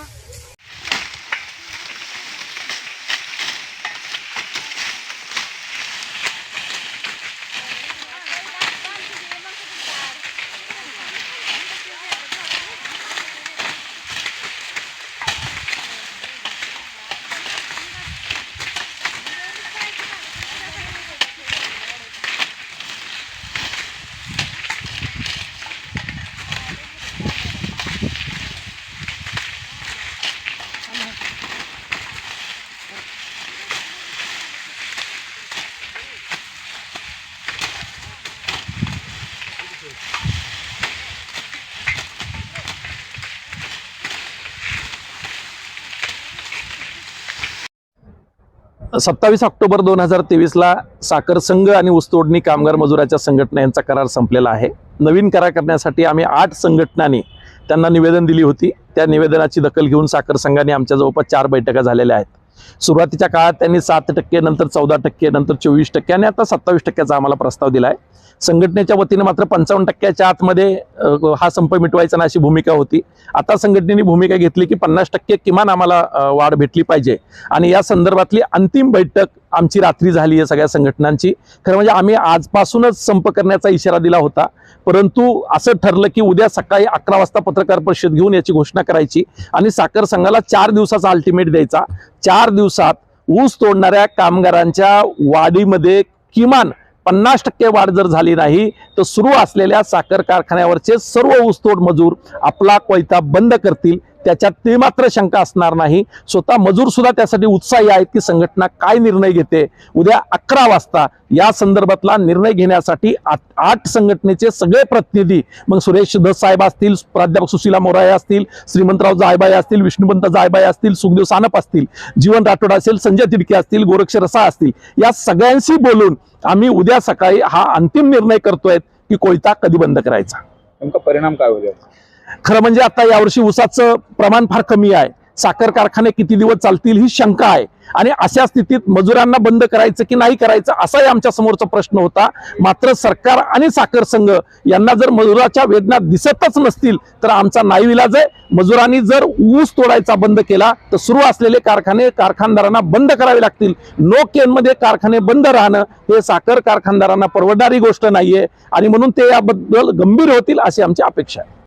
more. सत्तावीस October दोन हजार तेवीसला साखर संघ आणि ऊसतोडणी कामगार मजुराच्या संघटना यांचा करार संपलेला आहे. नवीन करार करण्यासाठी आम्ही आठ संघटनांनी त्यांना निवेदन दिली होती. त्या निवेदनाची दखल घेऊन साखर संघाने आमच्या जवळपास चार बैठका झालेल्या आहेत. सुरुवातीच्या काळात त्यांनी सात टक्के नंतर चौदा टक्के नंतर चोवीस टक्के आणि आता सत्तावीस टक्क्याचा आम्हाला प्रस्ताव दिला आहे संघटनेच्या वतीने मात्र पंचावन्न टक्क्याच्या आतमध्ये हा संप मिटवायचा ना अशी भूमिका होती. आता संघटनेने भूमिका घेतली की पन्नास टक्के किमान आम्हाला वाढ भेटली पाहिजे. आणि या संदर्भातली अंतिम बैठक आमची रात्री झाली आहे सगळ्या संघटनांची. खरं म्हणजे आम्ही आजपासूनच संप करण्याचा इशारा दिला होता. परंतु असं ठरलं की उद्या सकाळी अकरा वाजता पत्रकार परिषद घेऊन याची घोषणा करायची आणि साखर संघाला चार दिवसाचा अल्टिमेट द्यायचा. चार दिवसात ऊस तोडणाऱ्या कामगारांच्या वाढीमध्ये किमान पन्नास टक्के वाढ जर झाली नाही तर सुरू असलेल्या साखर कारखान्यावरचे सर्व ऊसतोड मजूर आपला कोयता बंद करतील. त्याच्यात ते मात्र शंका असणार नाही. स्वतः मजूर सुद्धा त्यासाठी उत्साही आहेत की संघटना काय निर्णय घेते? उद्या अकरा वाजता या संदर्भातला निर्णय घेण्यासाठी आठ आठ संघटनेचे सगळे प्रतिनिधी मग सुरेश धस साहेब असतील प्राध्यापक सुशीला मोराळे असतील श्रीमंतराव जायबाई असतील विष्णुपंत जायबाई असतील सुखदेव सानप असतील जीवन राठोड असेल संजय तिडके असतील गोरक्ष रसा असतील या सगळ्यांशी बोलून आम्ही उद्या सकाळी हा अंतिम निर्णय करतोय की कोयता कधी बंद करायचा. नेमका परिणाम काय होईल खरं म्हणजे आता यावर्षी ऊसाचं प्रमाण फार कमी आहे. साखर कारखाने किती दिवस चालतील ही शंका आहे. आणि अशा स्थितीत मजुरांना बंद करायचं की नाही करायचं असाही आमच्या समोरचा प्रश्न होता. मात्र सरकार आणि साखर संघ यांना जर मजुराच्या वेदना दिसतच नसतील तर आमचा नाईविलाज आहे. मजुरांनी जर ऊस तोडायचा बंद केला तर सुरू असलेले कारखाने कारखानदारांना बंद करावे लागतील. नो केनमध्ये कारखाने बंद राहणं हे साखर कारखानदारांना परवडणारी गोष्ट नाहीये. आणि म्हणून ते याबद्दल गंभीर होतील अशी आमची अपेक्षा आहे.